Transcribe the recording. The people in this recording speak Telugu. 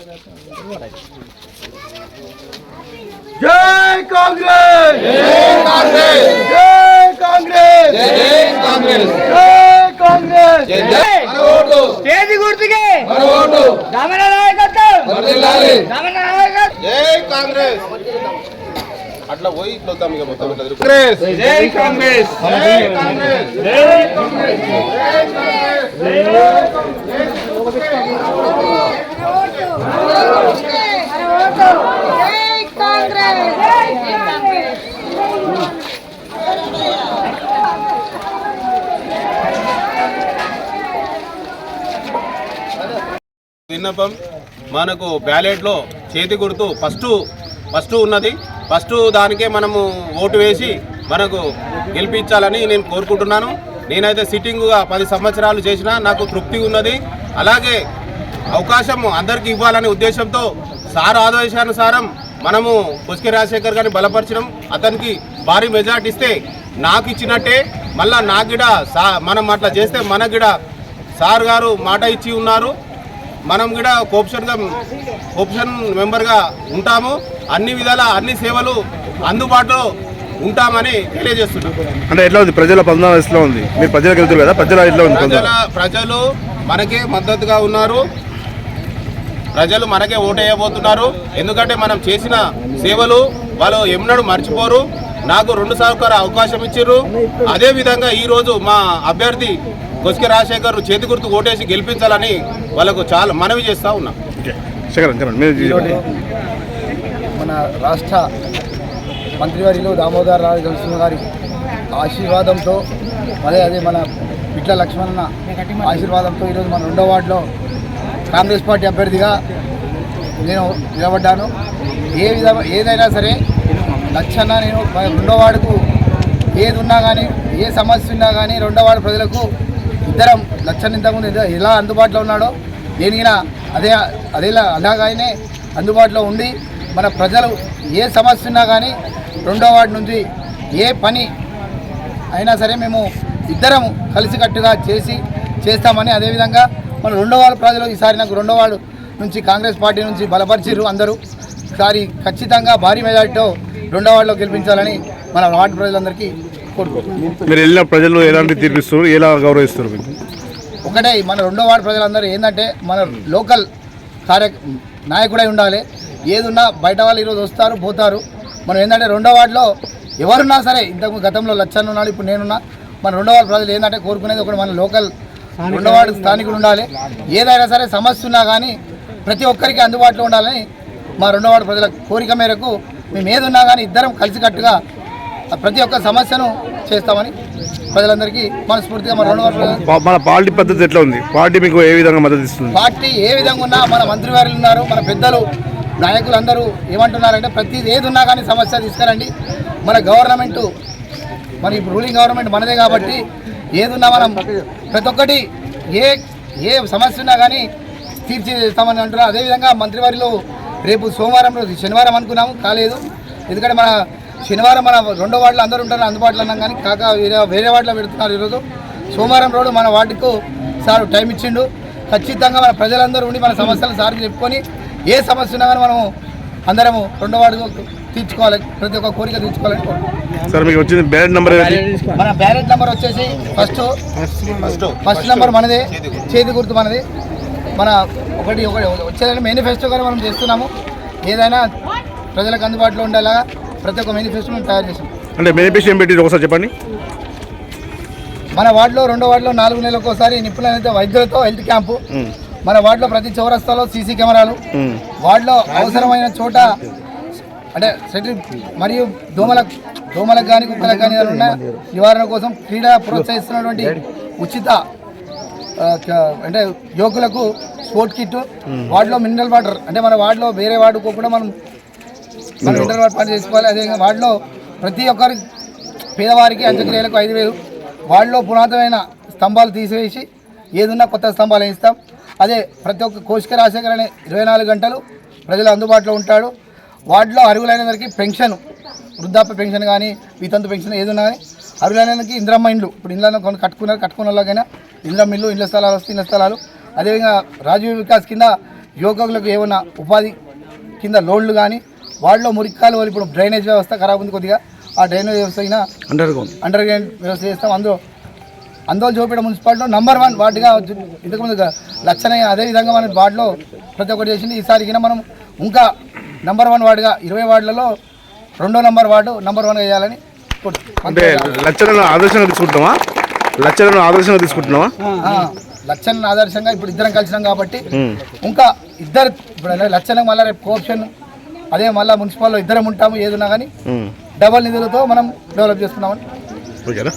जय कांग्रेस जय कांग्रेस जय कांग्रेस जय कांग्रेस जय कांग्रेस जय ఓటు స్టేజ్ గుర్తుకే మన దమన నాయకత్వం వర్ధిల్లాలి దమన నాయకత్వం జై కాంగ్రెస్ అట్లా పోయి ఇట్లా ఇక మొత్తం ఇట్లా కాంగ్రెస్ జై కాంగ్రెస్ జై కాంగ్రెస్ జై కాంగ్రెస్ జై కాంగ్రెస్ విన్నపం మనకు బ్యాలెట్లో చేతి గుర్తు ఫస్ట్ ఫస్ట్ ఉన్నది. ఫస్ట్ దానికే మనము ఓటు వేసి మనకు గెలిపించాలని నేను కోరుకుంటున్నాను. నేనైతే సిట్టింగ్గా పది సంవత్సరాలు చేసినా నాకు తృప్తి ఉన్నది. అలాగే అవకాశం అందరికీ ఇవ్వాలనే ఉద్దేశంతో సార్ ఆదేశానుసారం మనము పుష్కి రాజశేఖర్ గారిని బలపరచడం అతనికి భారీ మెజార్టీ ఇస్తే నాకు ఇచ్చినట్టే మళ్ళా నాకు గిడ సా మనం అట్లా చేస్తే మన గిడ సార్ గారు మాట ఇచ్చి ఉన్నారు. మనం కూడా కోప్షన్గా కోప్షన్ మెంబర్గా ఉంటాము. అన్ని విధాల అన్ని సేవలు అందుబాటులో ఉంటామని తెలియజేస్తున్నాం. అంటే ఎట్లా ఉంది? ప్రజల వయసులో ఉంది? మీరు ప్రజలకు వెళ్తారు కదా? ప్రజల ఎట్లా ఉంది ప్రజల ప్రజలు మనకే మద్దతుగా ఉన్నారు. ప్రజలు మనకే ఓటేయబోతున్నారు. ఎందుకంటే మనం చేసిన సేవలు వాళ్ళు ఎన్నడూ మర్చిపోరు. నాకు రెండు సార్లు అవకాశం ఇచ్చారు అదే విధంగా ఈ రోజు మా అభ్యర్థి కొసిక రాజశేఖర్ చేతి గుర్తు ఓటేసి గెలిపించాలని వాళ్ళకు చాలా మనవి చేస్తా ఉన్నా. మన రాష్ట్ర మంత్రివర్యులు దామోదర్ రావు నరసింహ గారి ఆశీర్వాదంతో అదే అదే మన పిట్ల లక్ష్మణ ఆశీర్వాదంతో ఈరోజు మన రెండో వార్డులో కాంగ్రెస్ పార్టీ అభ్యర్థిగా నేను నిలబడ్డాను. ఏ విధంగా ఏదైనా సరే లక్షన్న నేను రెండో వాడుకు ఏది ఉన్నా కానీ ఏ సమస్య ఉన్నా కానీ రెండో వాడు ప్రజలకు ఇద్దరం లక్షణ ఇంతకుముందు ఎలా అందుబాటులో ఉన్నాడో దేనికినా అదే అదేలా అలాగానే అందుబాటులో ఉండి మన ప్రజలు ఏ సమస్య ఉన్నా కానీ రెండో వార్డు నుంచి ఏ పని అయినా సరే మేము ఇద్దరం కలిసికట్టుగా చేసి చేస్తామని అదేవిధంగా మన రెండో వార్డు ప్రజలు ఈసారి నాకు రెండో వార్డు నుంచి కాంగ్రెస్ పార్టీ నుంచి బలపరిచిర్రు అందరూ. ఈసారి ఖచ్చితంగా భారీ మెజార్టీతో రెండో వార్డులో గెలిపించాలని మన వార్డు ప్రజలందరికీ కోరుకుంటున్నాం మీరు వెళ్ళిన ప్రజలు ఎలాంటి తీర్పిస్తారు? ఎలా గౌరవిస్తారు ఒకటే మన రెండో వార్డు ప్రజలందరూ ఏంటంటే మన లోకల్ కార్య నాయకుడై ఉండాలి. ఏదున్నా బయట వాళ్ళు ఈరోజు వస్తారు పోతారు. మనం ఏంటంటే రెండో వార్డులో ఎవరున్నా సరే ఇంతకు గతంలో లచ్చన్న ఉన్నాడు ఇప్పుడు నేనున్నా. మన రెండో వార్డు ప్రజలు ఏంటంటే కోరుకునేది ఒకటి మన లోకల్ రెండో వార్డు స్థానికుడు ఉండాలి. ఏదైనా సరే సమస్య ఉన్నా కానీ ప్రతి ఒక్కరికి అందుబాటులో ఉండాలని మా రెండో వార్డు ప్రజల కోరిక మేరకు మేము ఏదున్నా కానీ ఇద్దరం కలిసికట్టుగా ప్రతి ఒక్క సమస్యను చేస్తామని ప్రజలందరికీ మనస్ఫూర్తిగా మన రెండో వార్డు ప్రజలు పా- మన పార్టీ పద్ధతి ఎట్లా ఉంది? పార్టీ మీకు ఏ విధంగా మద్దతు ఇస్తుంది? పార్టీ ఏ విధంగా ఉన్నా మన మంత్రివారులు ఉన్నారు మన పెద్దలు నాయకులు అందరూ ఏమంటున్నారంటే ప్రతి ఏది ఉన్నా కానీ సమస్య తీసుకురండి. మన గవర్నమెంట్ మన ఇప్పుడు రూలింగ్ గవర్నమెంట్ మనదే కాబట్టి ఏదున్నా మనం ప్రతి ఒక్కటి ఏ ఏ సమస్య ఉన్నా కానీ తీర్చిస్తామని అంటున్నారు. అదేవిధంగా మంత్రివారిలో రేపు సోమవారం రోజు శనివారం అనుకున్నాము కాలేదు. ఎందుకంటే మన శనివారం మన రెండో వార్డులో అందరూ ఉంటారు అందుబాటులో అన్నాం కానీ కాక వేరే వేరే వార్డులో పెడుతున్నారు ఈరోజు. సోమవారం రోజు మన వార్డుకు సార్ టైం ఇచ్చిండు. ఖచ్చితంగా మన ప్రజలందరూ ఉండి మన సమస్యలు సార్కి చెప్పుకొని ఏ సమస్య ఉన్నా కానీ మనము అందరము రెండో వార్డుకు తీర్చుకోవాలి ప్రతి ఒక్క కోరిక తీర్చుకోవాలని. సార్ మీకు వచ్చింది బ్యాలెట్ నెంబర్ ఏంటి మన బ్యాలెట్ నెంబర్ వచ్చేసి ఫస్ట్ ఫస్ట్ ఫస్ట్ నెంబర్ మనదే చేతి గుర్తు. మనది. మన ఒకటి ఒకటి వచ్చేదంటే మేనిఫెస్టో కానీ మనం చేస్తున్నాము. ఏదైనా ప్రజలకు అందుబాటులో ఉండేలాగా ప్రతి ఒక్క మేనిఫెస్టో మేము తయారు చేసాం అంటే మేనిఫెస్టో ఏం పెట్టి ఒకసారి చెప్పండి. మన వార్డులో రెండో వార్డులో నాలుగు నెలలకు ఒకసారి నిపుణులైన వైద్యులతో హెల్త్ క్యాంపు. మన వార్డులో ప్రతి చౌరస్తాలో సీసీ కెమెరాలు. వార్డులో అవసరమైన చోట అంటే సెటిల్ మరియు దోమలకు దోమలకు కానీ కుక్కలకు కానీ ఉన్నా నివారణ కోసం క్రీడా ప్రోత్సహిస్తున్నటువంటి ఉచిత అంటే యువకులకు స్పోర్ట్ కిట్ వార్డులో మినరల్ వాటర్ అంటే మన వార్డులో వేరే వాడుకోకుండా మనం మనం మినరల్ వాటర్ పని చేసుకోవాలి. అదేవిధంగా వార్డులో ప్రతి ఒక్కరి పేదవారికి అంత్యక్రియలకు ఐదు వేలు. వార్డులో పురాతనమైన స్తంభాలు తీసివేసి ఏదున్నా కొత్త స్తంభాలు వేయిస్తాం. అదే ప్రతి ఒక్క కోశిక రాజశేఖర్ అనే ఇరవై నాలుగు గంటలు ప్రజలు అందుబాటులో ఉంటాడు. వార్డులో అర్హులైనందరికీ పెన్షన్ వృద్ధాప్య పెన్షన్ కానీ వితంతు పెన్షన్ ఏదున్నా కానీ అర్హులైనందుకు ఇంద్రమ్మ ఇండ్లు. ఇప్పుడు ఇండ్లను కొన్ని కట్టుకున్నారు కట్టుకున్న వాళ్ళకైనా ఇంద్రమ్మ ఇల్లు ఇళ్ళ స్థలాలు వస్తే ఇళ్ళ స్థలాలు. అదేవిధంగా రాజీవ్ వికాస్ కింద యువకులకు ఏమన్నా ఉపాధి కింద లోన్లు కానీ వార్డులో మురికాలు వాళ్ళు ఇప్పుడు డ్రైనేజ్ వ్యవస్థ ఖరాబ్ ఉంది కొద్దిగా. ఆ డ్రైనేజ్ వ్యవస్థ అయినా అండర్ గ్రౌండ్ అండర్ గ్రౌండ్ వ్యవస్థ చేస్తాం. అందులో అందులో చూపేట మున్సిపాలిటీలో నంబర్ వన్ వార్డుగా ఇంతకుముందు లక్షణ అదే విధంగా మన వార్డులో ప్రతి ఒక్కటి చేసింది. ఈసారి కింద మనం ఇంకా నంబర్ వన్ వార్డుగా ఇరవై వార్డులలో రెండో నంబర్ వార్డు నంబర్ వన్ వేయాలని. అంటే లచ్చలను ఆదర్శంగా తీసుకుంటున్నావా లచ్చలను ఆదర్శంగా తీసుకుంటున్నావా లచ్చన్ ఆదర్శంగా ఇప్పుడు ఇద్దరం కలిసినాం కాబట్టి. ఇంకా ఇద్దరు ఇప్పుడు లచ్చన మళ్ళీ రేపు కోఆప్షన్ అదే మళ్ళీ మున్సిపాల్లో ఇద్దరం ఉంటాము ఏది ఉన్నా కానీ. డబల్ నిధులతో మనం డెవలప్ చేసుకున్నామని ఓకేనా